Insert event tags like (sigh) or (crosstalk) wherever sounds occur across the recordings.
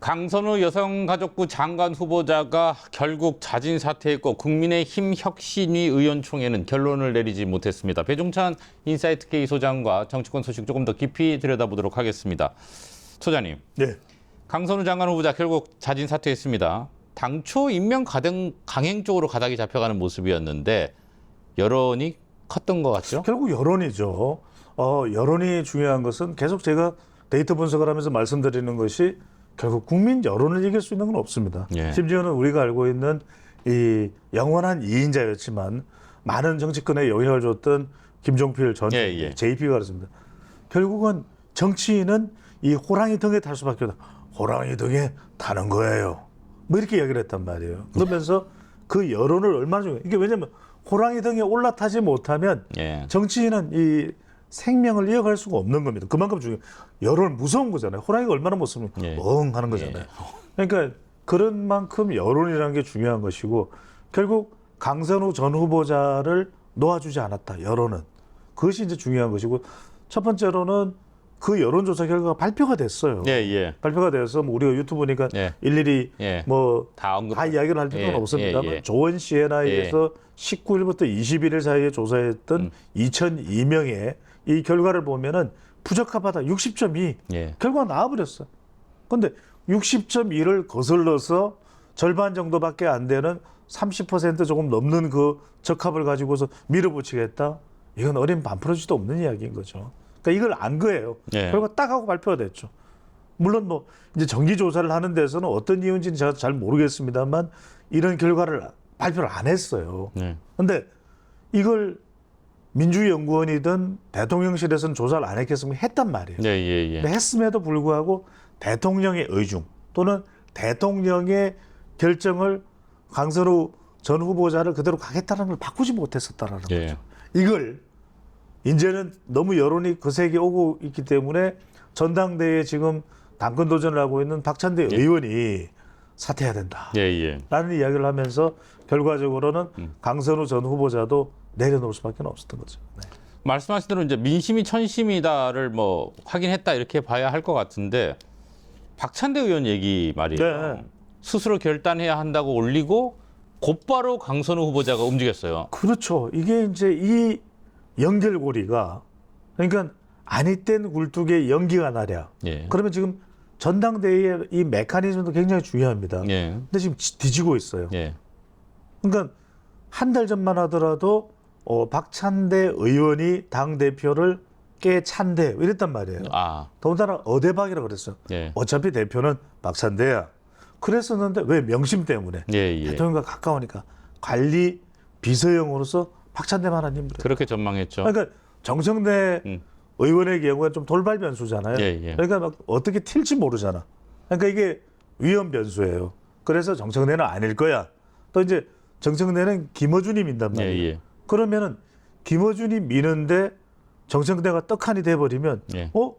강선우 여성가족부 장관 후보자가 결국 자진 사퇴했고 국민의힘 혁신위 의원총회는 결론을 내리지 못했습니다. 배종찬 인사이트 K 소장과 정치권 소식 조금 더 깊이 들여다보도록 하겠습니다. 소장님, 네. 강선우 장관 후보자 결국 자진 사퇴했습니다. 당초 임명 가등 강행 쪽으로 가닥이 잡혀가는 모습이었는데 여론이 컸던 것 같죠? 결국 여론이죠. 어, 여론이 중요한 것은 계속 제가 데이터 분석을 하면서 말씀드리는 것이 결국 국민 여론을 이길 수 있는 건 없습니다. 예. 심지어는 우리가 알고 있는 이 영원한 이인자였지만 많은 정치권에 영향을 줬던 김종필 전 예, 예. JP가 그렇습니다. 결국은 정치인은 이 호랑이 등에 탈 수밖에 없다. 호랑이 등에 타는 거예요. 뭐 이렇게 이야기를 했단 말이에요. 그러면서 그 여론을 얼마나 중요해. 이게 왜냐면 호랑이 등에 올라타지 못하면 예. 정치인은 이 생명을 이어갈 수가 없는 겁니다. 그만큼 중요. 여론 무서운 거잖아요. 호랑이가 얼마나 무서우면 예. 엉 하는 거잖아요. 그러니까 그런 만큼 여론이라는 게 중요한 것이고 결국 강선우 전 후보자를 놓아주지 않았다. 여론은 그것이 이제 중요한 것이고 첫 번째로는 그 여론조사 결과가 발표가 됐어요. 예, 예. 발표가 돼서 뭐 우리가 유튜브니까 예. 일일이 예. 뭐다 이야기를 할 필요는 예, 없습니다만 예, 예. 조원 CNI에서 19일부터 21일 사이에 조사했던 음. 2002명의 이 결과를 보면은 부적합하다 60.2 예. 결과가 나와버렸어. 근데 60.2를 거슬러서 절반 정도밖에 안 되는 30% 조금 넘는 그 적합을 가지고서 밀어붙이겠다. 이건 어린 반프로지도 없는 이야기인 거죠. 그러니까 이걸 안 거예요. 예. 결과 딱 하고 발표가 됐죠. 물론 뭐 이제 정기 조사를 하는 데서는 어떤 이유인지는 제가 잘 모르겠습니다만 이런 결과를 발표를 안 했어요. 네. 근데 이걸 민주연구원이든 대통령실에서는 조사를 안 했겠으면 했단 말이에요. 예, 예, 예. 근데 했음에도 불구하고 대통령의 의중 또는 대통령의 결정을 강선우 전 후보자를 그대로 가겠다는 걸 바꾸지 못했었다라는 예. 거죠. 이걸 이제는 너무 여론이 거세게 오고 있기 때문에 전당대회에 지금 당권 도전을 하고 있는 박찬대 의원이 사퇴해야 된다. 예, 예. 라는 이야기를 하면서 결과적으로는 음. 강선우 전 후보자도 내려놓을 수밖에 없었던 거죠. 네. 말씀하신 대로 이제 민심이 천심이다를 뭐 확인했다 이렇게 봐야 할 것 같은데 박찬대 의원 얘기 말이에요. 네. 스스로 결단해야 한다고 올리고 곧바로 강선우 후보자가 움직였어요. 그렇죠. 이게 이제 이 연결고리가 그러니까 아니 땐 굴뚝에 연기가 나랴. 예. 그러면 지금 전당대회의 이 메커니즘도 굉장히 중요합니다. 예. 근데 지금 지- 뒤지고 있어요. 예. 그러니까 한 달 전만 하더라도 어, 박찬대 의원이 당 대표를 깨 찬대 이랬단 말이에요. 아, 더군다나 어대박이라 그랬어요. 예. 어차피 대표는 박찬대야. 그랬었는데 왜 명심 때문에 예, 예. 대통령과 가까우니까 관리 비서용으로서 박찬대만 한 인물. 그렇게 전망했죠. 그러니까 정청래 음. 의원의 경우는 좀 돌발 변수잖아요. 예, 예. 그러니까 막 어떻게 튈지 모르잖아. 그러니까 이게 위험 변수예요. 그래서 정청래는 아닐 거야. 또 이제 정청래는 김어준이 민단 예, 말이에요. 예. 그러면은 김어준이 미는데 정청래가 떡하니 돼버리면 예. 어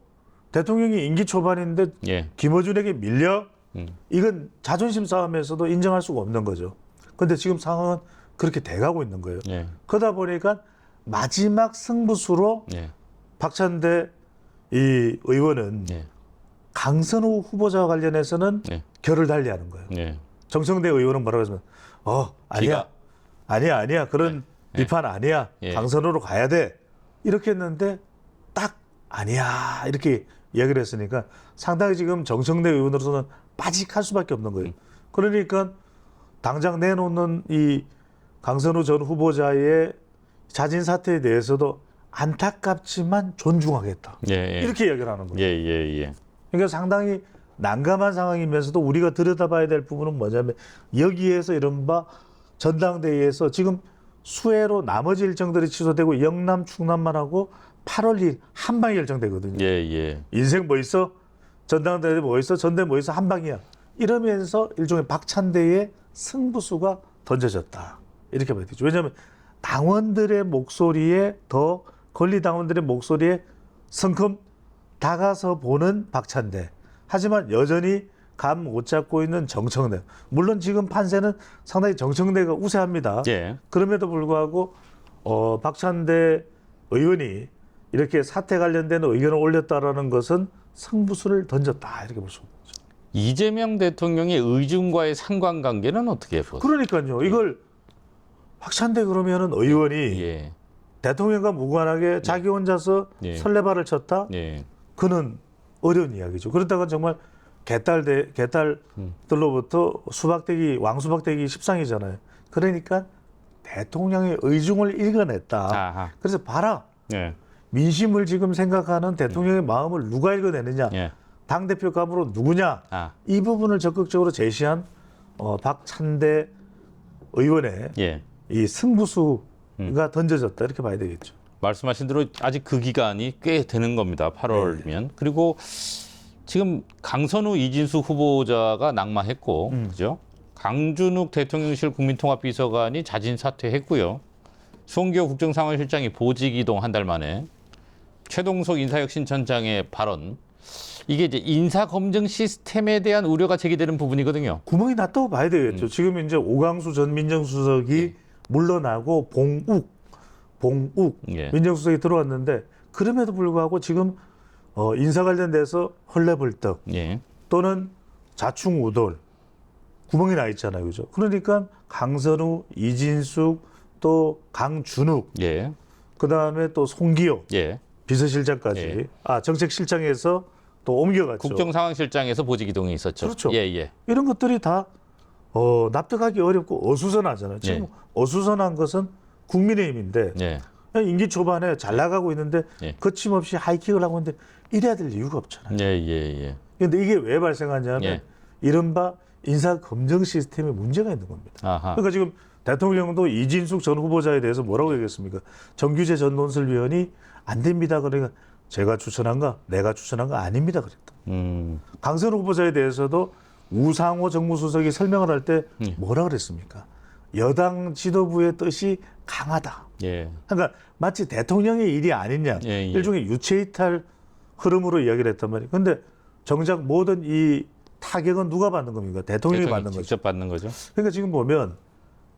대통령이 임기 초반인데 예. 김어준에게 밀려 음. 이건 자존심 싸움에서도 인정할 수가 없는 거죠. 근데 지금 상황은 그렇게 돼가고 있는 거예요. 예. 그러다 보니까 마지막 승부수로 예. 박찬대 이 의원은 예. 강선우 후보자와 관련해서는 예. 결을 달리하는 거예요. 예. 정청대 의원은 뭐라고 했으면 어 아니야 기가- 아니야 아니야 그런 예. 비판 아니야 예. 강선우로 가야 돼 이렇게 했는데 딱 아니야 이렇게 이야기를 했으니까 상당히 지금 정청대 의원으로서는 빠직할 수밖에 없는 거예요. 그러니까 당장 내놓는 이 강선우 전 후보자의 자진 사퇴에 대해서도 안타깝지만 존중하겠다 예. 예. 이렇게 이야기를 하는 거예요. 예, 예, 예. 그러니까 상당히 난감한 상황이면서도 우리가 들여다봐야 될 부분은 뭐냐면 여기에서 이른바 전당대회에서 지금 수해로 나머지 일정들이 취소되고 영남 충남만 하고 8월 2일 한 방 에 결정되거든요. 예, 예. 인생 뭐 있어? 전당대회 뭐 있어? 전대 뭐 있어? 한 방이야. 이러면서 일종의 박찬대의 승부수가 던져졌다. 이렇게 봐야 되죠. 왜냐하면 당원들의 목소리에 더 권리 당원들의 목소리에 성큼 다가서 보는 박찬대. 하지만 여전히 감 못 잡고 있는 정청래. 물론 지금 판세는 상당히 정청래가 우세합니다. 예. 그럼에도 불구하고 어, 박찬대 의원이 이렇게 사태 관련된 의견을 올렸다라는 것은 승부수를 던졌다 이렇게 볼 수 있죠. 이재명 대통령의 의중과의 상관관계는 어떻게 보세요? 그러니까요. 이걸 확찬대 그러면은 의원이 예, 대통령과 무관하게 자기 혼자서 예. 설레발을 쳤다? 예, 그는 어려운 이야기죠. 그렇다가 정말 개딸 대 개딸들로부터 수박대기 왕수박대기 십상이잖아요. 그러니까 대통령의 의중을 읽어냈다. 아하, 그래서 봐라. 예, 민심을 지금 생각하는 대통령의 마음을 누가 읽어내느냐. 예, 당 대표 감으로 누구냐. 아, 이 부분을 적극적으로 제시한 어, 박찬대 의원의 예. 이 승부수가 던져졌다 이렇게 봐야 되겠죠. 말씀하신 대로 아직 그 기간이 꽤 되는 겁니다. 8월이면. 그리고 지금 강선우 이진수 후보자가 낙마했고, 그죠? 강준욱 대통령실 국민통합비서관이 자진 사퇴했고요. 송기호 국정상황실장이 보직 이동 한 달 만에 최동석 인사혁신처장의 발언. 이게 이제 인사 검증 시스템에 대한 우려가 제기되는 부분이거든요. 구멍이 났다고 봐야 음. 되겠죠. 지금 이제 오강수 전 민정수석이 네. 물러나고 봉욱, 봉욱 예. 민정수석이 들어왔는데 그럼에도 불구하고 지금 어, 인사 관련돼서 헐레벌떡 예. 또는 자충우돌 구멍이 나 있잖아요, 그죠? 그러니까 강선우, 이진숙 또 강준욱 예. 그 다음에 또 송기호 예. 비서실장까지 예. 아 정책실장에서 또 옮겨갔죠. 국정상황실장에서 보직 이동이 있었죠. 그렇죠. 예, 예. 이런 것들이 다 어, 납득하기 어렵고 어수선하잖아요. 지금 예. 어수선한 것은 국민의힘인데 예. 임기 초반에 잘 나가고 있는데 예. 거침없이 하이킥을 하고 있는데 이래야 될 이유가 없잖아요. 예, 예, 예. 그런데 이게 왜 발생하냐면 예. 이른바 인사 검증 시스템에 문제가 있는 겁니다. 아하. 그러니까 지금 대통령도 이진숙 전 후보자에 대해서 뭐라고 얘기했습니까? 정규재 전 논설위원이 안 됩니다. 그러니까 제가 추천한가? 내가 추천한가? 아닙니다. 그랬다. 음. 강선우 후보자에 대해서도 우상호 정무수석이 설명을 할때 예. 뭐라 그랬습니까? 여당 지도부의 뜻이 강하다. 예. 그러니까 마치 대통령의 일이 아니냐 예, 예. 일종의 유체이탈 흐름으로 이야기를 했단 말이에요. 근데 정작 모든 이 타격은 누가 받는 겁니까? 대통령이 받는 거죠. 직접 받는 거죠. 그러니까 지금 보면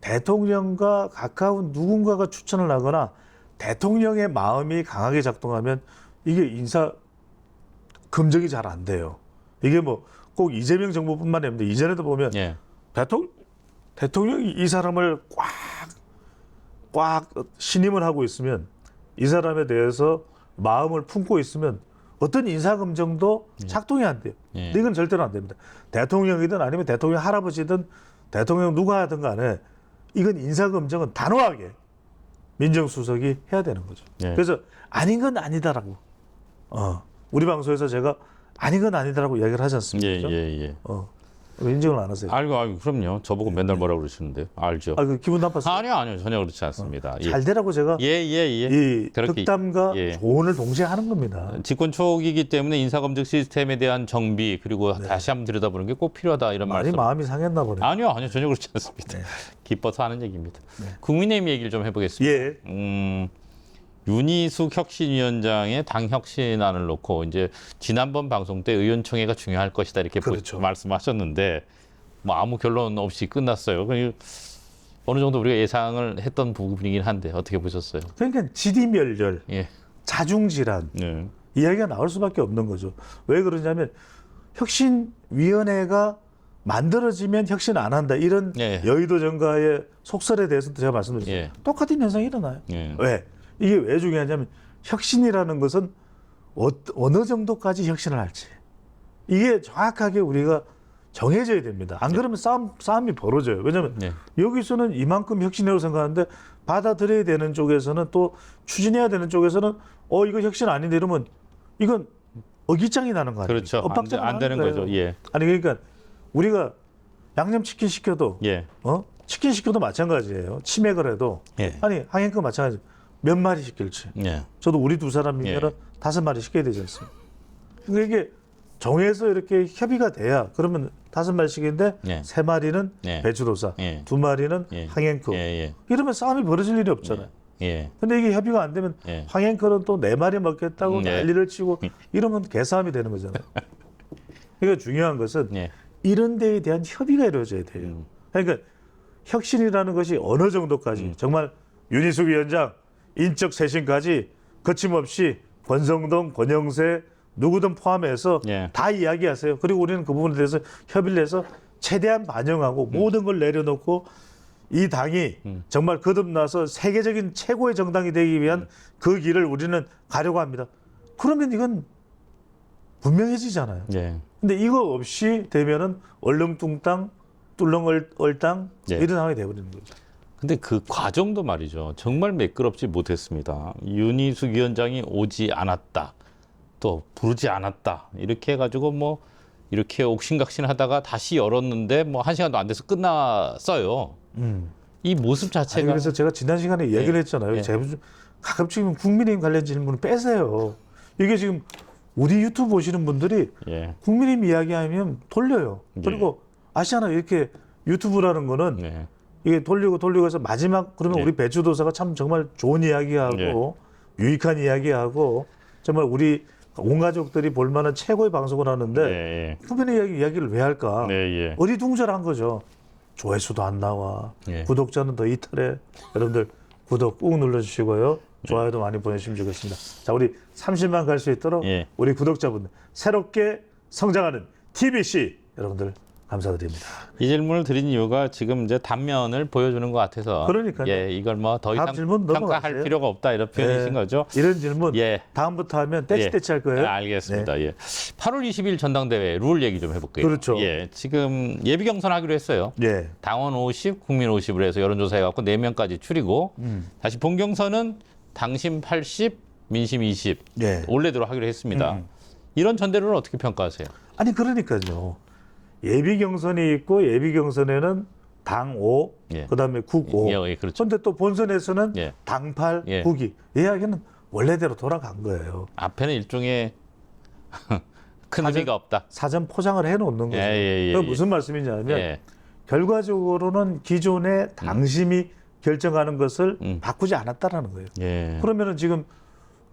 대통령과 가까운 누군가가 추천을 하거나 대통령의 마음이 강하게 작동하면 이게 인사 검증이 잘 안 돼요. 이게 뭐 꼭 이재명 정부뿐만 아니라 이전에도 보면 예. 대통령 대통령이 이 사람을 꽉 꽉 신임을 하고 있으면 이 사람에 대해서 마음을 품고 있으면 어떤 인사 검증도 작동이 안 돼요. 예. 이건 절대로 안 됩니다. 대통령이든 아니면 대통령 할아버지든 대통령 누가 하든 간에 이건 인사 검증은 단호하게 민정수석이 해야 되는 거죠. 예. 그래서 아닌 건 아니다라고. 어. 우리 방송에서 제가 아닌 건 아니다라고 이야기를 하지 않습니까? 예? 예, 예. 어. 왜 인정을 안 하세요? 알고, 알고, 그럼요. 저보고 맨날 뭐라 그러시는데 알죠. 아, 그 기분 나빴어요. 아니요, 아니요, 전혀 그렇지 않습니다. 예, 잘 되라고 제가 예, 예, 예. 이 그렇게- 덕담과 예. 조언을 동시에 하는 겁니다. 집권 초기이기 때문에 인사검증 시스템에 대한 정비 그리고 다시 한번 들여다보는 게 꼭 필요하다 이런 네. 많이 말씀. 마음이 상했나 보네. 아니요, 아니요, 전혀 그렇지 않습니다. 기뻐서 하는 얘기입니다. 국민의힘 얘기를 좀 해보겠습니다. 예. 음, 윤희숙 혁신위원장의 당 혁신안을 놓고 이제 지난번 방송 때 의원총회가 중요할 것이다 이렇게 보- 그렇죠. 말씀하셨는데 뭐 아무 결론 없이 끝났어요. 그 어느 정도 우리가 예상을 했던 부분이긴 한데 어떻게 보셨어요? 그러니까 지디멸렬, 예, 자중질환 네, 이야기가 나올 수밖에 없는 거죠. 왜 그러냐면 혁신위원회가 만들어지면 혁신 안 한다 이런 예. 여의도 정가의 속설에 대해서도 제가 말씀드렸어요. 예. 똑같은 현상이 일어나요. 예, 왜? 이게 왜 중요하냐면 혁신이라는 것은 어, 어느 정도까지 혁신을 할지 이게 정확하게 우리가 정해져야 됩니다. 안 그러면 싸움 싸움이 벌어져요. 왜냐하면 예, 여기서는 이만큼 혁신이라고 생각하는데 받아들여야 되는 쪽에서는 또 추진해야 되는 쪽에서는 어 이거 혁신 아닌데 이러면 이건 어깃장이 나는 거 아니에요? 그렇죠. 안, 안 되는 거예요. 거죠. 예, 아니 그러니까 우리가 양념 치킨 시켜도 예, 어 치킨 시켜도 마찬가지예요. 치맥을 해도 예, 아니 항행권 마찬가지. 몇 마리 시킬지. 예, 저도 우리 두 사람이면 다섯 마리 시켜야 되지 않습니까? 근데 이게 정해서 이렇게 협의가 돼야 그러면 다섯 마리씩인데 예. 세 마리는 예. 배추도사, 예. 두 마리는 예. 항행크. 예, 이러면 싸움이 벌어질 일이 없잖아요. 예, 예, 근데 이게 협의가 안 되면 예. 항행크는 또 네 마리 먹겠다고 음, 예. 난리를 치고 이러면 개싸움이 되는 거잖아요. (laughs) 그러니까 중요한 것은 예, 이런 데에 대한 협의가 이루어져야 돼요. 그러니까 혁신이라는 것이 어느 정도까지 음. 정말 윤희숙 위원장 인적 쇄신까지 거침없이 권성동, 권영세, 누구든 포함해서 예. 다 이야기하세요. 그리고 우리는 그 부분에 대해서 협의를 해서 최대한 반영하고 음. 모든 걸 내려놓고 이 당이 정말 거듭나서 세계적인 최고의 정당이 되기 위한 음. 그 길을 우리는 가려고 합니다. 그러면 이건 분명해지잖아요. 예. 근데 이거 없이 되면은 얼렁뚱땅 뚫렁얼땅 예. 이런 상황이 돼버리는 거죠. 근데 그 과정도 말이죠. 정말 매끄럽지 못했습니다. 윤희숙 위원장이 오지 않았다. 또 부르지 않았다. 이렇게 해가지고 뭐 이렇게 옥신각신 하다가 다시 열었는데 뭐 한 시간도 안 돼서 끝났어요. 음. 이 모습 아니, 자체가 그래서 제가 지난 시간에 얘기를 예. 했잖아요. 예. 제가 가끔씩 국민의힘 관련 질문을 빼세요. 이게 지금 우리 유튜브 보시는 분들이 예. 국민의힘 이야기하면 돌려요. 예. 그리고 아시잖아요. 이렇게 유튜브라는 거는 네. 이게 돌리고 돌리고 해서 마지막 그러면 예. 우리 배추도사가 참 정말 좋은 이야기하고 유익한 이야기하고 정말 우리 온 가족들이 볼 만한 최고의 방송을 하는데 예. 국민의 이야기 이야기를 왜 할까? 네, 예. 어리둥절한 거죠. 조회수도 안 나와. 예. 구독자는 더 이탈해. 여러분들 구독 꾹 눌러주시고요. 좋아요도 많이 보내주시면 좋겠습니다. 자, 우리 30만 갈 수 있도록 예. 우리 구독자분들 새롭게 성장하는 TBC 여러분들 감사드립니다. 이 질문을 드린 이유가 지금 이제 단면을 보여주는 것 같아서 그러니까요. 예, 이걸 뭐 더 이상 질문 평가할. 필요가 없다 이런 표현이신 예. 거죠. 이런 질문 예. 다음부터 하면 떼치떼치 할 거예요. 네, 알겠습니다. 예. 8월 20일 전당대회 룰 얘기 좀 해볼게요. 그렇죠. 예, 지금 예비 경선 하기로 했어요. 예. 당원 50, 국민 50으로 해서 여론조사 해갖고 4명까지 추리고 음. 다시 본 경선은 당심 80, 민심 20 예. 원래대로 하기로 했습니다. 음. 이런 전대로는 어떻게 평가하세요? 아니 그러니까요. 예비 경선이 있고 예비 경선에는 당 5, 예. 그다음에 국 5. 예, 예, 그렇죠. 근데 또 본선에서는 예. 당 8, 예. 국이 이야기는 원래대로 돌아간 거예요. 앞에는 일종의 (laughs) 큰 사전- 의미가 없다. 사전 포장을 해 놓는 거죠. 예, 예, 예, 예. 무슨 말씀이냐면 예, 결과적으로는 기존의 당심이 결정하는 것을 음. 바꾸지 않았다라는 거예요. 예, 그러면은 지금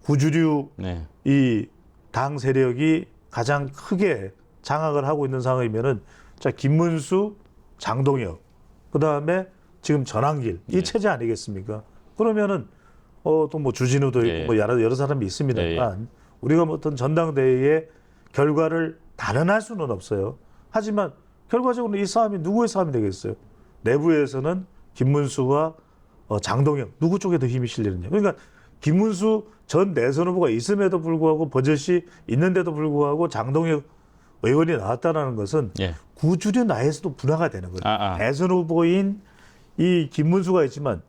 구주류 네, 이당 세력이 가장 크게 장악을 하고 있는 상황이면은 자 김문수, 장동혁, 그 다음에 지금 전환길 이 예. 체제 아니겠습니까? 그러면은 어 또 뭐 주진우도 있고 예. 뭐 여러 여러 사람이 있습니다만 우리가 뭐 어떤 전당대회의 결과를 단언할 수는 없어요. 하지만 결과적으로 이 싸움이 누구의 싸움이 되겠어요? 내부에서는 김문수와 어, 장동혁 누구 쪽에 더 힘이 실리느냐. 그러니까 김문수 전 대선 후보가 있음에도 불구하고 버젓이 있는데도 불구하고 장동혁 의원이 나왔다는 것은 예, 구주류 나에서도 분화가 되는 거예요. 아, 아. 대선 후보인 이 김문수가 있지만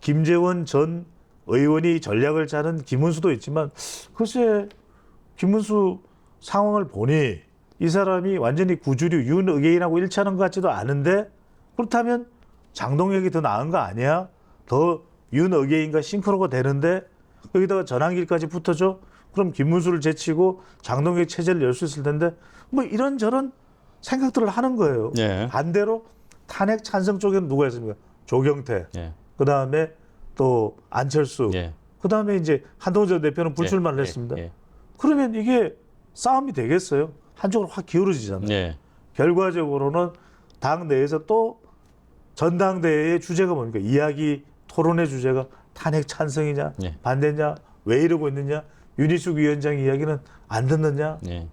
김재원 전 의원이 전략을 짜는 김문수도 있지만 글쎄 김문수 상황을 보니 이 사람이 완전히 구주류 윤 의개인하고 일치하는 것 같지도 않은데 그렇다면 장동혁이 더 나은 거 아니야? 더 윤 의개인과 싱크로가 되는데 여기다가 전환길까지 붙어줘? 그럼 김문수를 제치고 장동혁 체제를 열 수 있을 텐데 뭐 이런저런 생각들을 하는 거예요. 예, 반대로 탄핵 찬성 쪽에는 누가 있습니까? 조경태, 예, 그 다음에 또 안철수, 예. 그 다음에 이제 한동훈 전 대표는 불출마를 예, 했습니다. 예, 그러면 이게 싸움이 되겠어요? 한쪽으로 확 기울어지잖아요. 예, 결과적으로는 당 내에서 또 전당대회의 주제가 뭡니까? 이야기 토론의 주제가 탄핵 찬성이냐, 예. 반대냐, 왜 이러고 있느냐, 윤희숙 위원장 이야기는 안 듣느냐. 예.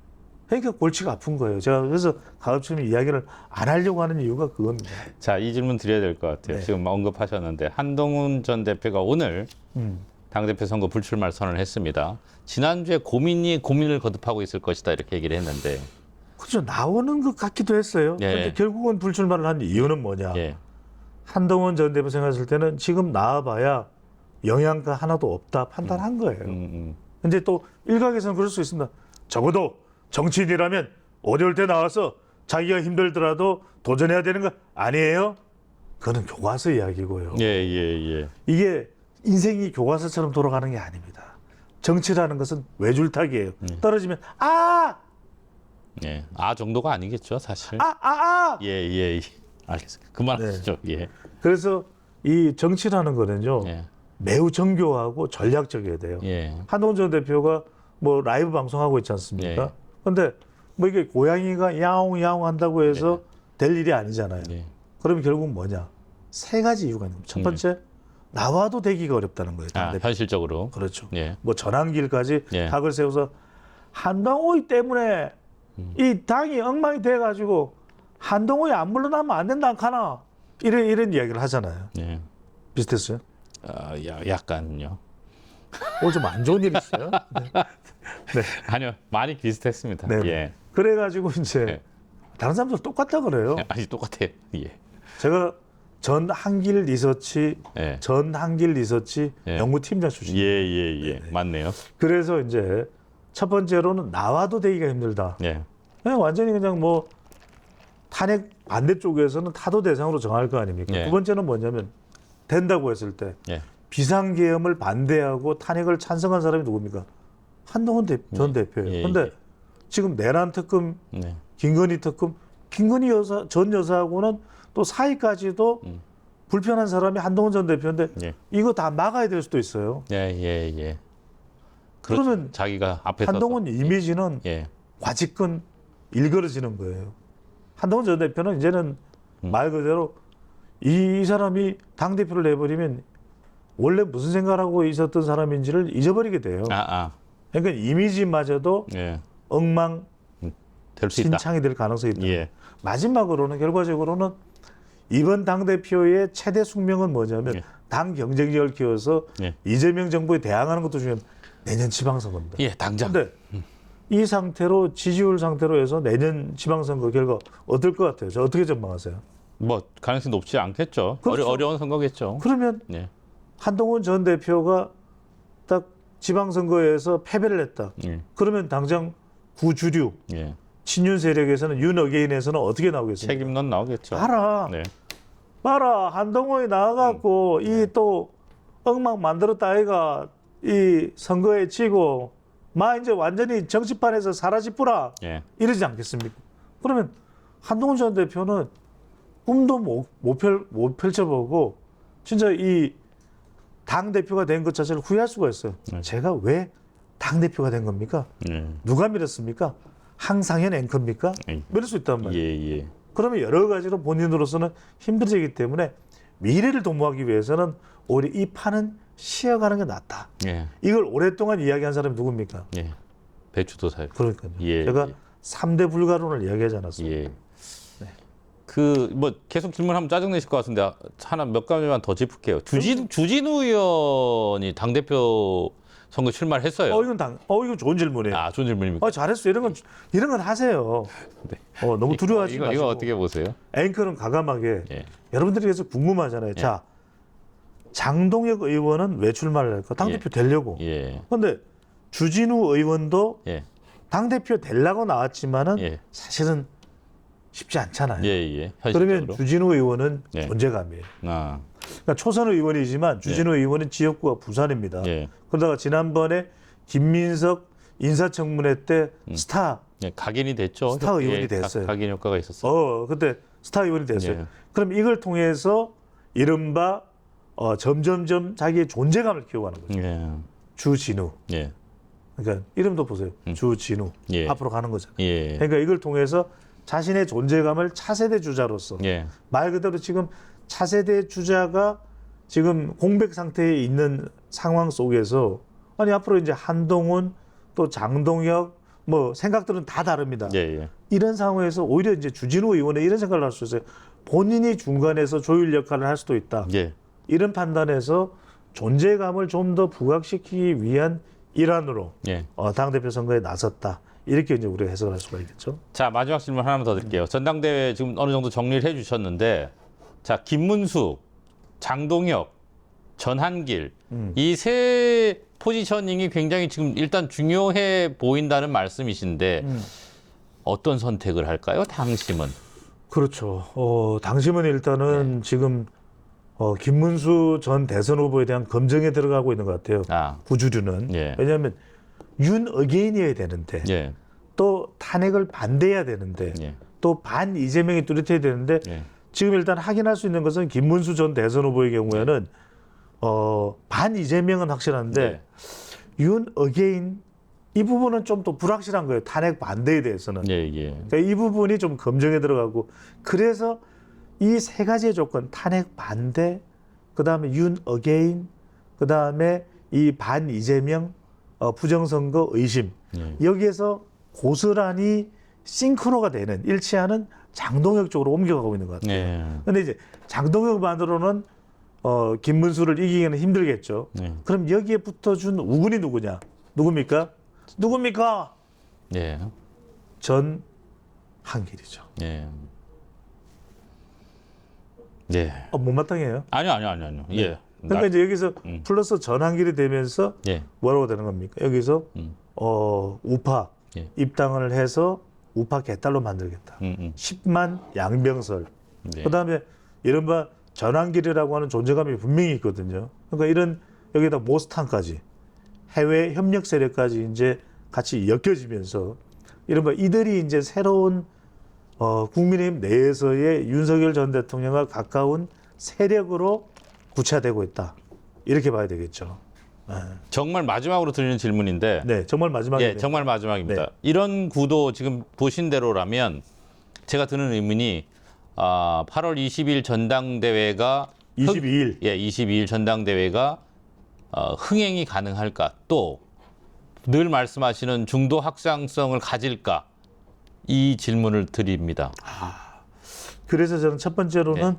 그러니까 골치가 아픈 거예요. 제가 그래서 가급적이면 이야기를 안 하려고 하는 이유가 그겁니다. 자, 이 질문 드려야 될 것 같아요. 네. 지금 언급하셨는데 한동훈 전 대표가 오늘 음. 당대표 선거 불출마 선언을 했습니다. 지난주에 고민이 고민을 거듭하고 있을 것이다 이렇게 얘기를 했는데 그죠 나오는 것 같기도 했어요. 예. 근데 결국은 불출마를 한 이유는 뭐냐? 예, 한동훈 전 대표 생각했을 때는 지금 나와봐야 영양가 하나도 없다 판단한 거예요. 음, 음. 근데 또 일각에서는 그럴 수 있습니다. 적어도 정치인이라면 어려울 때 나와서 자기가 힘들더라도 도전해야 되는 거 아니에요? 그거는 교과서 이야기고요. 예, 예, 예. 이게 인생이 교과서처럼 돌아가는 게 아닙니다. 정치라는 것은 외줄타기예요. 떨어지면 아! 예. 아 정도가 아니겠죠, 사실. 아! 아! 아! 예, 예, 예. 알겠습니다. 그만하시죠. 예. 그래서 이 정치라는 거는요. 예. 매우 정교하고 전략적이어야 돼요. 예. 한동훈 전 대표가 뭐 라이브 방송하고 있지 않습니까? 예. 근데 뭐 이게 고양이가 야옹 야옹 한다고 해서 될 일이 아니잖아요. 예. 그러면 결국 뭐냐? 세 가지 이유가 있는 거예요. 첫 번째, 나와도 되기가 어렵다는 거예요. 아, 당대표. 현실적으로. 그렇죠. 예. 뭐 전환길까지 예. 각을 세워서 한동훈 때문에 이 당이 엉망이 돼가지고 한동훈이 안 물러나면 안 된다 카나 이런 이런 이야기를 하잖아요. 예. 비슷했어요? 아, 야, 약간요. 오늘 좀 안 좋은 일 있어요? 네. (laughs) (laughs) 아니요, 많이 비슷했습니다. 네. 예. 그래가지고 이제 네. 다른 사람들 똑같다 그래요. 아니 똑같아요. 예. 제가 전 한길 리서치 예. 전 한길 리서치 예. 연구팀장 출신. 예, 예, 예. 맞네요. 그래서 이제 첫 번째로는 나와도 되기가 힘들다. 예. 그냥 완전히 그냥 뭐 탄핵 반대쪽에서는 타도 대상으로 정할 거 아닙니까? 예. 두 번째는 뭐냐면 된다고 했을 때 예. 비상계엄을 반대하고 탄핵을 찬성한 사람이 누굽니까? 한동훈 대, 전 대표예요. 예, 근데 예. 지금 내란 특검, 네. 김건희 특검, 김건희 여사 전 여사하고는 또 사이까지도 음. 불편한 사람이 한동훈 전 대표인데 예. 이거 다 막아야 될 수도 있어요. 예, 예, 예. 그렇죠. 그러면 자기가 앞에 한동훈 서서 이미지는 예. 과직근 일그러지는 거예요. 한동훈 전 대표는 이제는 음. 말 그대로 이, 이 사람이 당 대표를 내버리면 원래 무슨 생각을 하고 있었던 사람인지를 잊어버리게 돼요. 아, 아. 그러니까 이미지마저도 예. 엉망 될수 있다. 신창이 될 가능성이 있다. 예. 마지막으로는 결과적으로는 이번 당 대표의 최대 숙명은 뭐냐면 예. 당 경쟁력을 키워서 예. 이재명 정부에 대항하는 것도 중요한 내년 지방선거입니다. 예, 당장. 근데 이 상태로 지지율 상태로 해서 내년 지방선거 결과 어떨 것 같아요? 저 어떻게 전망하세요? 뭐 가능성이 높지 않겠죠. 그렇죠. 어려, 어려운 선거겠죠. 그러면 예. 한동훈 전 대표가 딱 지방선거에서 패배를 했다. 예. 그러면 당장 구주류 예. 친윤 세력에서는 윤어게인에서는 어떻게 나오겠습니까? 책임론 나오겠죠. 봐라, 네. 봐라 한동훈이 나와갖고 이또 엉망 만들었다 아이가 이 선거에 지고 마 이제 완전히 정치판에서 사라지뿌라 예. 이러지 않겠습니까? 그러면 한동훈 전 대표는 꿈도 못, 못, 펼, 못 펼쳐보고 진짜 이 당 대표가 된 것 자체를 후회할 수가 있어요. 네. 제가 왜 당 대표가 된 겁니까? 예. 누가 밀었습니까? 항상현 앵커입니까? 예. 밀을 수 있단 말이에요. 예, 예. 그러면 여러 가지로 본인으로서는 힘들어지기 때문에 미래를 도모하기 위해서는 오히려 이 판은 쉬어가는 게 낫다. 예. 이걸 오랫동안 이야기한 사람이 누굽니까? 예. 배추도 살. 그러니까요. 예, 제가 예. 삼대 불가론을 이야기하지 않았어요. 예. 그 뭐 계속 질문하면 짜증 내실 것 같은데 하나 몇 가지만 더 짚을게요. 주진 주진우 의원이 당 대표 선거 출마를 했어요. 어 이건 당, 어 이거 좋은 질문이에요. 아, 좋은 질문입니까? 어 잘했어. 이런 건 이런 건 하세요. 어 너무 두려워하지 이거, 마시고. 이거 어떻게 보세요? 앵커는 과감하게 예. 여러분들이 계속 궁금하잖아요. 자 장동혁 의원은 왜 출마를 할까? 당 예. 대표 되려고. 예. 그런데 주진우 의원도 예. 당 대표 되려고 나왔지만은 예. 사실은 쉽지 않잖아요. 예, 예. 그러면 현실적으로. 주진우 의원은 예. 존재감이에요. 아. 그러니까 초선 의원이지만 주진우 의원은 지역구가 부산입니다. 예. 그러다가 지난번에 김민석 인사청문회 때 음. 스타 예, 각인이 됐죠. 스타 의원이 예, 됐어요. 각- 각인 효과가 있었어요. 어 그때 스타 의원이 됐어요. 예. 그럼 이걸 통해서 이른바 어, 점점점 자기의 존재감을 키워가는 거죠. 예. 주진우. 예. 그러니까 이름도 보세요. 주진우. 예. 앞으로 가는 거죠. 예. 그러니까 이걸 통해서 자신의 존재감을 차세대 주자로서 예. 말 그대로 지금 차세대 주자가 지금 공백 상태에 있는 상황 속에서 아니 앞으로 이제 한동훈 또 장동혁 뭐 생각들은 다 다릅니다. 예. 예. 이런 상황에서 오히려 이제 주진우 의원의 이런 생각을 할 수 있어요. 본인이 중간에서 조율 역할을 할 수도 있다. 예. 이런 판단에서 존재감을 좀 더 부각시키기 위한 일환으로 예. 어, 당 대표 선거에 나섰다. 이렇게 이제 우리가 해석을 할 수가 있겠죠. 자 마지막 질문 하나만 더 드릴게요. 전당대회 지금 어느 정도 정리를 해주셨는데, 자 김문수, 장동혁, 전한길 음. 이 세 포지셔닝이 굉장히 지금 일단 중요해 보인다는 말씀이신데 음. 어떤 선택을 할까요? 당심은 그렇죠. 어, 당심은 일단은 지금 어, 김문수 전 대선 후보에 대한 검증에 들어가고 있는 것 같아요. 아 구주류는 예. 왜냐하면 윤 어게인이어야 되는데 예, 또 탄핵을 반대해야 되는데 예, 또반 이재명이 뚜렷해야 되는데 예, 지금 일단 확인할 수 있는 것은 김문수 전 대선 후보의 경우에는 어, 반 이재명은 확실한데 예. 윤 어게인 이 부분은 좀또 불확실한 거예요. 탄핵 반대에 대해서는. 예, 예, 그러니까 이 부분이 좀 검증에 들어가고 그래서 이 세 가지의 조건 탄핵 반대 그다음에 윤 어게인 그다음에 이 반 이재명 어, 부정선거 의심 예. 여기에서 고스란히 싱크로가 되는 일치하는 장동혁 쪽으로 옮겨가고 있는 것 같아요. 예. 근데 이제 장동혁만으로는 어, 김문수를 이기기는 힘들겠죠. 예. 그럼 여기에 붙어준 우군이 누구냐? 누굽니까? 누굽니까? 예. 전 한길이죠. 예. 예. 어, 못마땅해요. 아니요, 아니요, 아니요, 아니요. 예. 그러니까 나- 이제 여기서 음. 플러스 전한길이 되면서 예. 뭐라고 되는 겁니까? 여기서 음. 어, 우파 예. 입당을 해서 우파 개딸로 만들겠다. 음, 음. 10만 양병설. 네. 그다음에 이른바 전환길이라고 하는 존재감이 분명히 있거든요. 그러니까 이런 여기다 모스탄까지 해외 협력 세력까지 이제 같이 엮여지면서 이른바 이들이 이제 새로운 어, 국민의힘 내에서의 윤석열 전 대통령과 가까운 세력으로 구체화되고 있다. 이렇게 봐야 되겠죠. 정말 마지막으로 드리는 질문인데 네, 정말 마지막에 예, 정말 마지막입니다. 네. 이런 구도 지금 보신 대로라면 제가 드는 의문이 아, 8월 20일 전당대회가 22일 예, 22일 전당대회가 어, 흥행이 가능할까? 또 늘 말씀하시는 중도 확장성을 가질까? 이 질문을 드립니다. 그래서 저는 첫 번째로는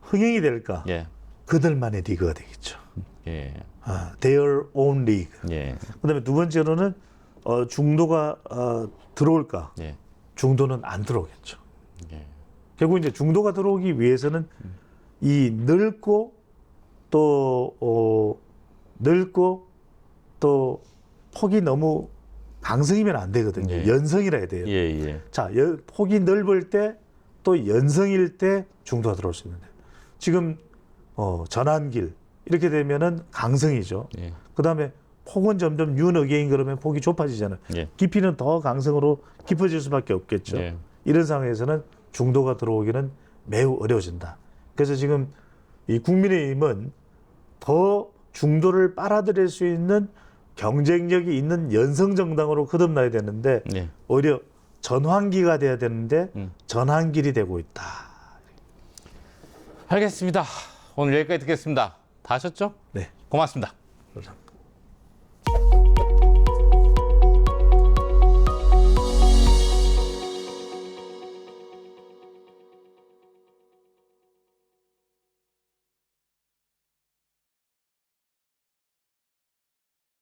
흥행이 될까? 예. 그들만의 리그가 되겠죠. 예. 아, their own league. 예. 그다음에 두 번째로는 어, 중도가 어, 들어올까? 예. 중도는 안 들어오겠죠. 예. 결국 이제 중도가 들어오기 위해서는 이 넓고 또 어, 넓고 또 폭이 너무 강성이면 안 되거든요. 예. 연성이라 해야 돼요. 예, 예. 자, 여- 폭이 넓을 때 또 연성일 때 중도가 들어올 수 있는데 지금 어, 전환길 이렇게 되면은 강성이죠. 예. 그다음에 폭은 점점 윤 어게인 그러면 폭이 좁아지잖아요. 예. 깊이는 더 강성으로 깊어질 수밖에 없겠죠. 예. 이런 상황에서는 중도가 들어오기는 매우 어려워진다. 그래서 지금 이 국민의힘은 더 중도를 빨아들일 수 있는 경쟁력이 있는 연성 정당으로 거듭나야 되는데 예. 오히려 전환기가 돼야 되는데 음. 전환길이 되고 있다. 알겠습니다. 오늘 여기까지 듣겠습니다. 다 하셨죠? 네. 고맙습니다. 감사합니다.